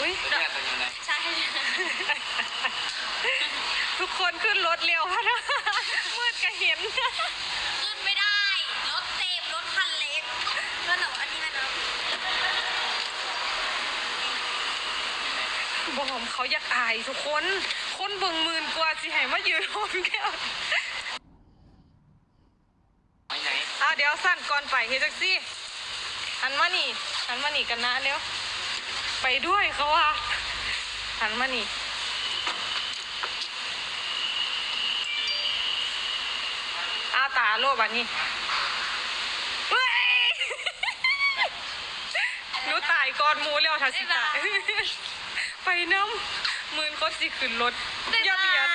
อุ้ยตัวเนี้ยตัวอยู่ไหนใช่ ทุกคนขึ้นรถเร็วค่ะนะมืดก็เห็น ขึ้นไม่ได้ รถเต็ม รถคันเล็กก็หนูอันนี้ให้นะ บอมเขาอยากอายทุกคน คนเบิ่งหมื่นกว่าสิให้มายืนโฮมแก้วไปไหน อะเดี๋ยวสั่นก่อนไปเฮดแท็กซี่หันมานี่หันมานี่กันนะเร็ว ไปด้วยเขาว่าหันมานี่อ้าตาโลบันนี้เฮ้ยหนูตายก่อนหมูแล้วทักสิตายไปน้ำหมื่นคนสิขึ้นรถอย่าเบียด